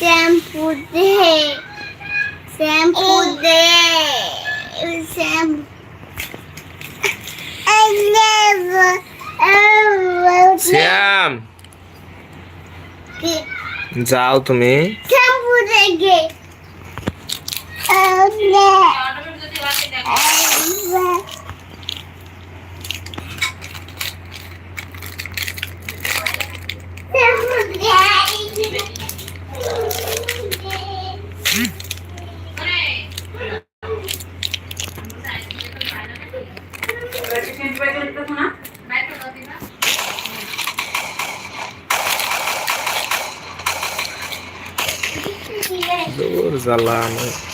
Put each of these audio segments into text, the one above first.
Shampoo দে shampoo দে shampoo I never ever শ্যাম যাও তুমি শ্যাম্পু দেখে Zalama.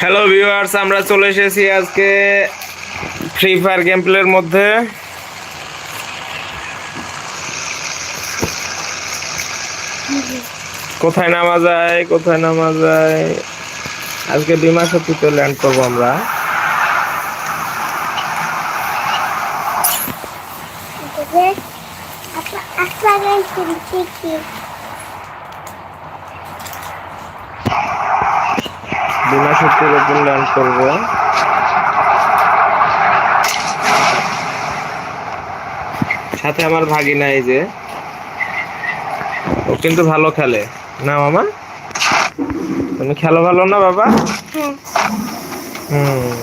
হ্যালো ভিউয়ার্স আমরা চলে এসেছি আজকে ফ্রি ফায়ার গেম প্লের মধ্যে কোথায় নামা যায় কোথায় নামা যায় আজকে বিমা শক্তিতে ল্যান্ড করব আমরা আপনার কি বিমা শক্তির উপর ল্যান্ড করব। সাথে আমার ভাগিনা এই যে। ও কিন্তু ভালো খেলে। না মামা? তুমি খেলো ভালো না বাবা? হ্যাঁ। হুম।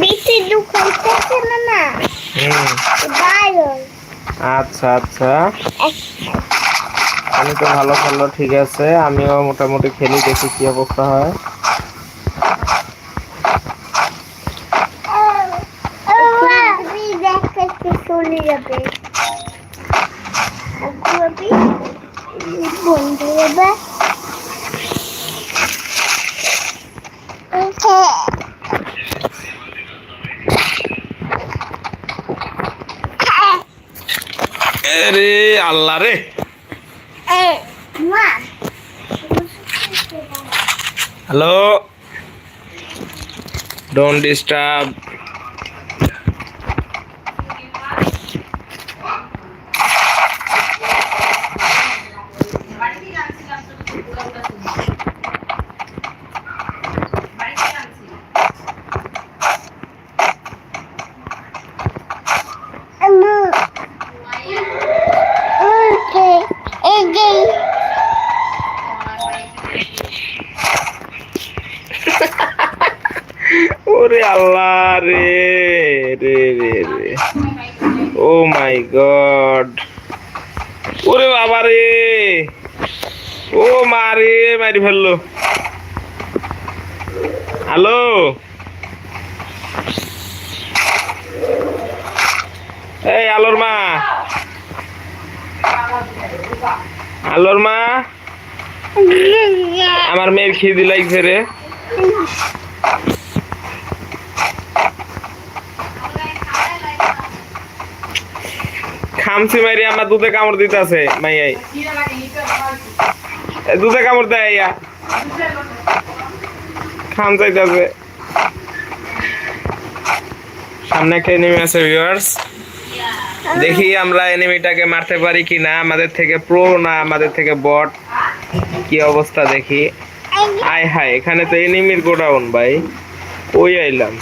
বেশি দুঃখ হইতেছে না না। হুম। আচ্ছা আচ্ছা। আমি তো ভালো খেললো, ঠিক আছে। আমিও মোটামুটি খেলি, দেখি কি অবস্থা হয়। আরে আল্লাহ রে। হ্যালো ডোন্ট ডিস্টার্ব ওরে আল্লাহ রে রে রে রে। Oh my God. ওরে বাবা রে। ও মা রে, মারি ফেলল। হ্যালো? এই আলোর মা। আলোর মা। আমার মেয়ের খিদি লাগছে রে। খামসি মারি আমার দুধে কামড় দিতে আছে মাইয়াই দুধে কামড় দেয় ইয়া খাম চাইতেছে। সামনে একটা নেমে আছে ভিউয়ার্স দেখি আমরা এনিমিটাকে মারতে পারি কি না আমাদের থেকে প্রো না আমাদের থেকে বট কি অবস্থা দেখি? আয় হায়, এখানে তো এনিমির গোডাউন, ভাই। কই আইলাম।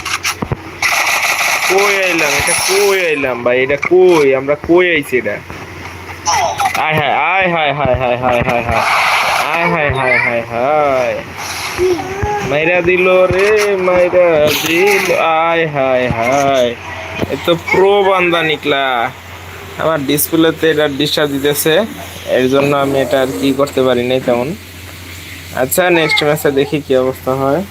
কই আইলাম? এটা কই আইলাম ভাই? এটা কই? আমরা কই আইছি এটা? আয় হায় আয় হায় হায় হায় হায় হায় হায়, আয় হায় হায় হায় হায়। মাইরা দিল রে, মাইরা দিল, আয় হায় হায়। এ তো প্রো বান্দা নিকলা। আমার ডিসপ্লেতে এটা ডিস্টার্ব দিতেছে, এর জন্য আমি এটা আর কি করতে পারি নাই তেমন। আচ্ছা নেক্সট ম্যাচে দেখি কি অবস্থা হয়।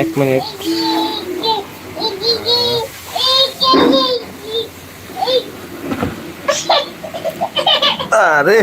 এক মিনিট। আরে।